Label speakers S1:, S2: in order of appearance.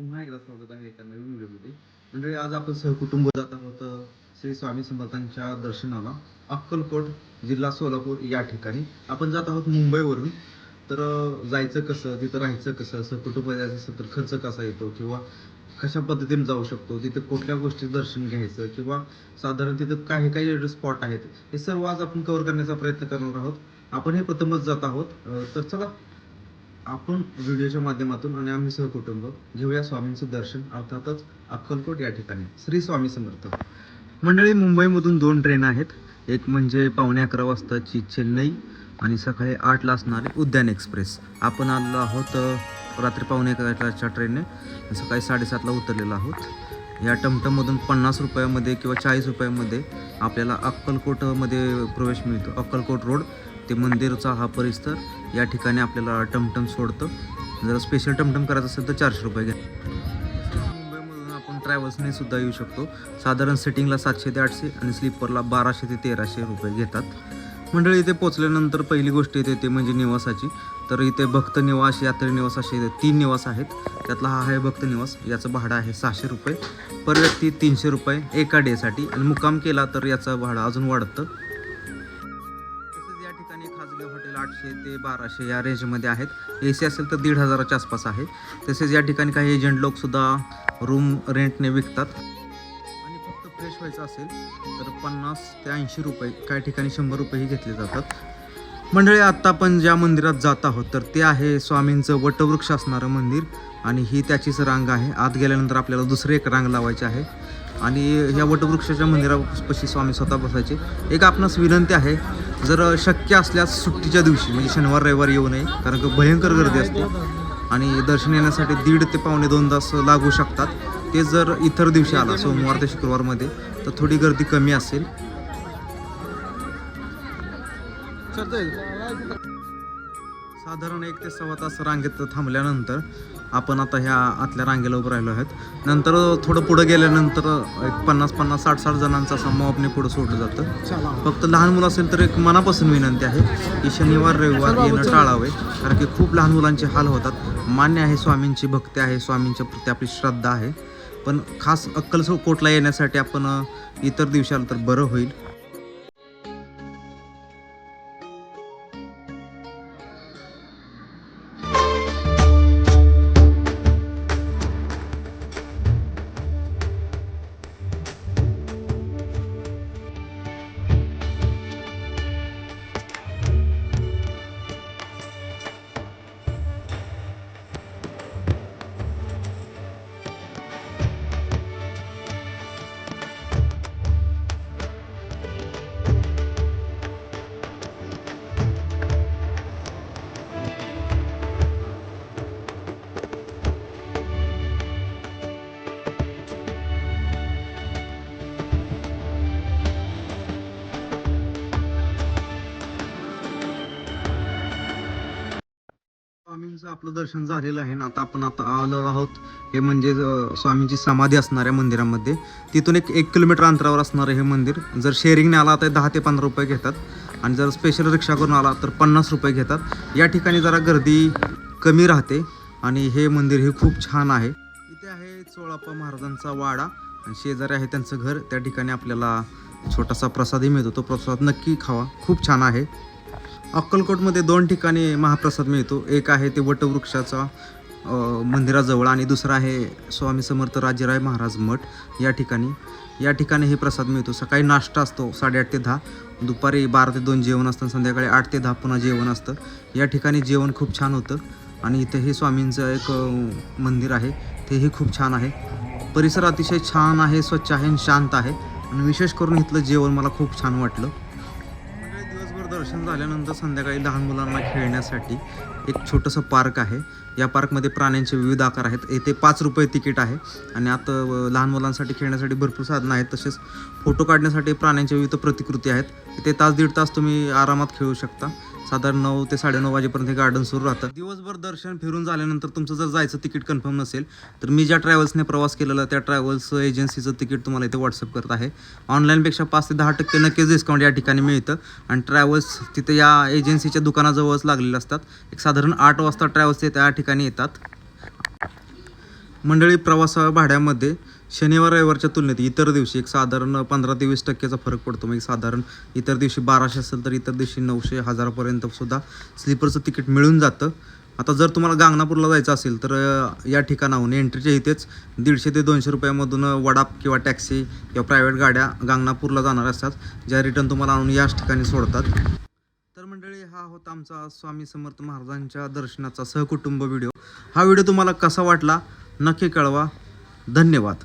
S1: पुन्हा एकदा स्वागत आहे एका नवीन व्हिडिओमध्ये. म्हणजे आज आपण सहकुटुंब जात आहोत श्री स्वामी समर्थांच्या दर्शनाला अक्कलकोट जिल्हा सोलापूर या ठिकाणी. आपण जात आहोत मुंबईवरून. तर जायचं कसं तिथं राहायचं कसं सहकुटुंब जायचं असेल तर खर्च कसा येतो किंवा कशा पद्धतीने जाऊ शकतो तिथं कुठल्या गोष्टी दर्शन घ्यायचं किंवा साधारण तिथं काही काही स्पॉट आहेत हे सर्व आज आपण कव्हर करण्याचा प्रयत्न करणार आहोत. आपण हे प्रथमच जात आहोत. तर चला आपण व्हिडिओच्या माध्यमातून आणि आम्ही सहकुटुंब घेऊया स्वामींचं दर्शन अर्थातच अक्कलकोट या ठिकाणी. श्री स्वामी समर्थ. मंडळी मुंबईमधून दोन ट्रेन आहेत. एक म्हणजे पावणे अकरा वाजताची चेन्नई आणि सकाळी आठला असणारी उद्यान एक्सप्रेस. आपण आलो आहोत रात्री पावणे अकराच्या ट्रेनने. सकाळी साडेसातला उतरलेलो आहोत. या टमटममधून पन्नास रुपयामध्ये किंवा चाळीस रुपयामध्ये आपल्याला अक्कलकोटमध्ये प्रवेश मिळतो. अक्कलकोट रोड. ते मंदिरचा हा परिसर या ठिकाणी आपल्याला टमटम सोडतं. जर स्पेशल टमटम करायचं असेल तर चारशे रुपये घ्या. मुंबईमधून आपण ट्रॅव्हल्सने सुद्धा येऊ शकतो. साधारण सिटिंगला सातशे ते आठशे आणि स्लीपरला बाराशे ते तेराशे रुपये घेतात. मंडळी इथे पोचल्यानंतर पहिली गोष्ट येते ते म्हणजे निवासाची. तर इथे भक्त निवास यात्री निवास असे तीन निवास आहेत. त्यातला हा आहे भक्त निवास. याचं भाडं आहे सहाशे रुपये. पर व्यक्ती तीनशे रुपये एका डेसाठी आणि मुक्काम केला तर याचं भाडं अजून वाढतं. आठशे ते बाराशे या रेंजमध्ये आहेत. ए सी असेल तर दीड हजाराच्या आसपास आहे. तसेच या ठिकाणी काही एजंट लोकसुद्धा रूम रेंटने विकतात. आणि फक्त फ्रेश व्हायचं असेल तर पन्नास ते ऐंशी रुपये काही ठिकाणी शंभर रुपयेही घेतले जातात. मंडळी आत्ता आपण ज्या मंदिरात जात आहोत तर ते आहे स्वामींचं वटवृक्ष असणारं मंदिर. आणि ही त्याचीच रांग आहे. आत गेल्यानंतर आपल्याला दुसरी एक रांग लावायची आहे. आणि या वटवृक्षाच्या मंदिरापाशी स्वामी स्वतः बसायचे. एक आपणास विनंती आहे जर शक्य असल्यास सुट्टीच्या दिवशी म्हणजे शनिवार रविवार येऊ नये कारण की भयंकर गर्दी असते. आणि दर्शन येण्यासाठी दीड ते पावणे दोन तास लागू शकतात. ते जर इतर दिवशी आला सोमवार ते शुक्रवारमध्ये तर थोडी गर्दी कमी असेल. साधारण एक ते सव्वा तास रांगेत थांबल्यानंतर आपण आता ह्या आतल्या रांगेला उभं राहिलो आहेत. नंतर थोडं पुढं गेल्यानंतर एक पन्नास पन्नास साठ साठ जणांचा समूहाने पुढं सोडलं जातं. फक्त लहान मुलं असेल तर एक मनापासून विनंती आहे की शनिवार रविवार येणं टाळावे. कारण की खूप लहान मुलांचे हाल होतात. मान्य आहे स्वामींची भक्ती आहे स्वामींच्या प्रती आपली श्रद्धा आहे. पण खास अक्कल कोटला येण्यासाठी आपण इतर दिवशी आलं तर बरं होईल. स्वामींचं आपलं दर्शन झालेलं आहे ना आता आपण आता आलो आहोत. हे म्हणजे स्वामींची समाधी असणाऱ्या मंदिरामध्ये. तिथून एक एक किलोमीटर अंतरावर असणारं हे मंदिर. जर शेअरिंगने आला तर दहा ते पंधरा रुपये घेतात. आणि जर स्पेशल रिक्षा करून आला तर पन्नास रुपये घेतात. या ठिकाणी जरा गर्दी कमी राहते आणि हे मंदिर हे खूप छान आहे. इथे आहे चोळाप्पा महाराजांचा वाडा आणि शेजारी आहे त्यांचं घर. त्या ठिकाणी आपल्याला छोटासा प्रसादही मिळतो. तो प्रसाद नक्की खावा. खूप छान आहे. अक्कलकोटमध्ये दोन ठिकाणी महाप्रसाद मिळतो. एक आहे ते वटवृक्षाचा मंदिराजवळ आणि दुसरा आहे स्वामी समर्थ राजेराय महाराज मठ या ठिकाणी. या ठिकाणी हे प्रसाद मिळतो. सकाळी नाश्ता असतो साडेआठ ते दहा. दुपारी बारा ते दोन जेवण असतं संध्याकाळी आठ ते दहा पुन्हा जेवण असतं. या ठिकाणी जेवण खूप छान होतं आणि इथे हे स्वामींचं एक मंदिर आहे. तेही खूप छान आहे. परिसर अतिशय छान आहे स्वच्छ आहे आणि शांत आहे. आणि विशेष करून इथलं जेवण मला खूप छान वाटलं. दर्शन झाल्यानंतर संध्याकाळी लहान मुलांना खेळण्यासाठी एक छोटंसं पार्क आहे. या पार्कमध्ये प्राण्यांचे विविध आकार आहेत. येथे पाच रुपये तिकीट आहे आणि आता लहान मुलांसाठी खेळण्यासाठी भरपूर साधनं आहेत. तसेच फोटो काढण्यासाठी प्राण्यांच्या विविध प्रतिकृती आहेत. इथे तास दीड तास तुम्ही आरामात खेळू शकता. साधारण नऊ ते साडेनऊ वाजेपर्यंत हे गार्डन सुरू राहतं. दिवसभर दर्शन फिरून झाल्यानंतर तुमचं जर जायचं तिकीट कन्फर्म नसेल तर मी ज्या ट्रॅव्हल्सने प्रवास केलेला त्या ट्रॅव्हल्स एजन्सीचं तिकीट तुम्हाला इथे व्हॉट्सअप करत आहे. ऑनलाईनपेक्षा पाच ते दहा टक्के नक्कीच डिस्काउंट या ठिकाणी मिळतं. आणि ट्रॅव्हल्स तिथे या एजन्सीच्या दुकानाजवळच लागलेले असतात. एक साधारण आठ वाजता ट्रॅव्हल्स ते त्या ठिकाणी येतात. मंडळी प्रवासा भाड्यामध्ये शनिवार रविवारच्या तुलनेत इतर दिवशी एक साधारण पंधरा ते वीस टक्क्याचा फरक पडतो. म्हणजे साधारण इतर दिवशी बाराशे असेल तर इतर दिवशी नऊशे हजारापर्यंत सुद्धा स्लीपरचं तिकीट मिळून जातं. आता जर तुम्हाला गांगणापूरला जायचं असेल तर या ठिकाणाहून एंट्रीच्या इथेच दीडशे ते दोनशे रुपयामधून वडाप किंवा टॅक्सी किंवा प्रायव्हेट गाड्या गांगणापूरला जाणार असतात. ज्या रिटर्न तुम्हाला आणून याच ठिकाणी सोडतात. तर मंडळी हा होता आमचा स्वामी समर्थ महाराजांच्या दर्शनाचा सहकुटुंब व्हिडिओ. हा व्हिडिओ तुम्हाला कसा वाटला नक्की कळवा. धन्यवाद.